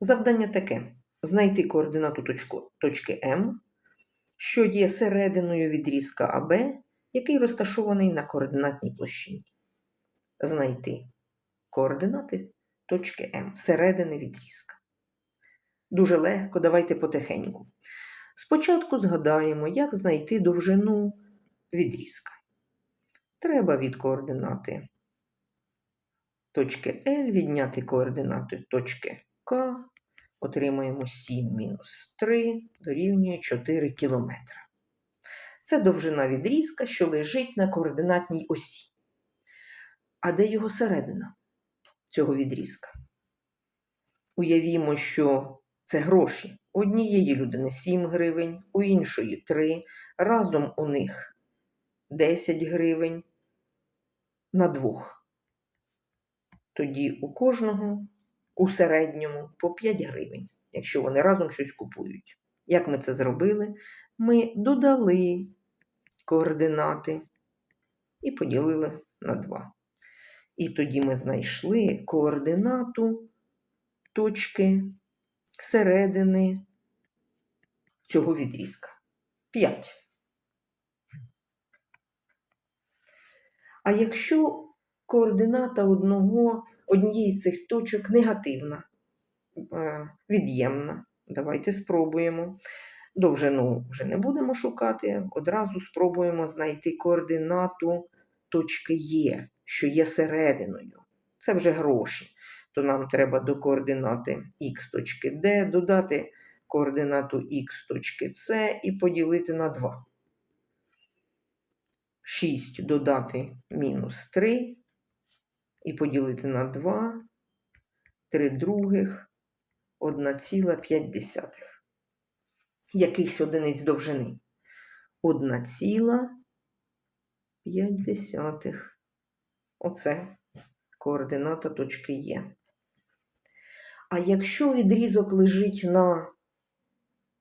Завдання таке: знайти координату точку, точки М, що є серединою відрізка АБ, який розташований на координатній площині. Знайти координати точки М, середини відрізка. Дуже легко, давайте потихеньку. Спочатку згадаємо, як знайти довжину відрізка. Треба від координати точки L відняти координати точки К. Отримаємо 7 мінус 3 дорівнює 4 км. Це довжина відрізка, що лежить на координатній осі. А де його середина цього відрізка? Уявімо, що це гроші. У однієї людини 7 гривень, у іншої 3. Разом у них 10 гривень на двох. Тоді у кожного у середньому по 5 гривень, якщо вони разом щось купують. Як ми це зробили? Ми додали координати і поділили на 2. І тоді ми знайшли координату точки середини цього відрізка. 5. А якщо координата одного, однієї з цих точок негативна, е, від'ємна, давайте спробуємо. Довжину вже не будемо шукати, одразу спробуємо знайти координату точки Є, що є серединою. Це вже гроші. То нам треба до координати х точки D додати координату х точки С і поділити на 2. 6 додати мінус 3 і поділити на 2, 3 других, 1,5. Якихось одиниць довжини. 1,5. Оце координата точки Є. А якщо відрізок лежить на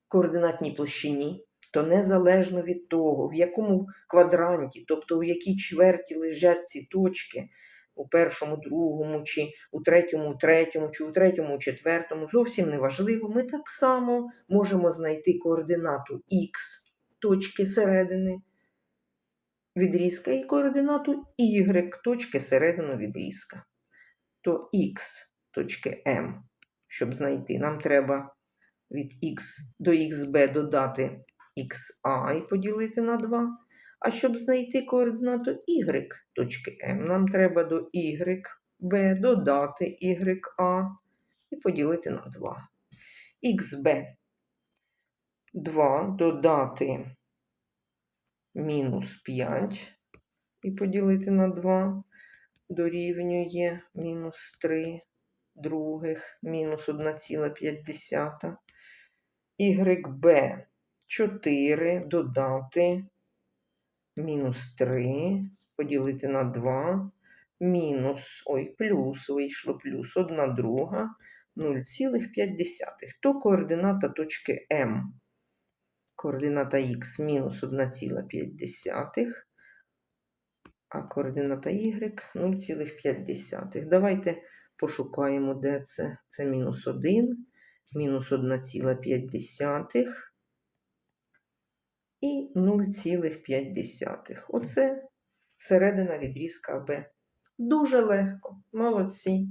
координатній площині, то незалежно від того, в якому квадранті, тобто у якій чверті лежать ці точки, у першому, другому, чи у третьому, третьому, чи у третьому, четвертому, зовсім не важливо, ми так само можемо знайти координату х точки середини відрізка і координату y точки середину відрізка. То х точки m, щоб знайти, нам треба від х до xb додати xa і поділити на 2. А щоб знайти координату y точки m, нам треба до yb додати ya і поділити на 2. xb 2 додати мінус 5 і поділити на 2 дорівнює мінус 3 других мінус 1,5. YB 4 додати мінус 3, поділити на 2, мінус, ой, плюс вийшло плюс 1 друга 0,5. То координата точки М. Координата х мінус 1,5, а координата y 0,5. Давайте пошукаємо, де це. Це мінус 1, мінус 1,5 і 0,5. Оце середина відрізка Б. Дуже легко. Молодці.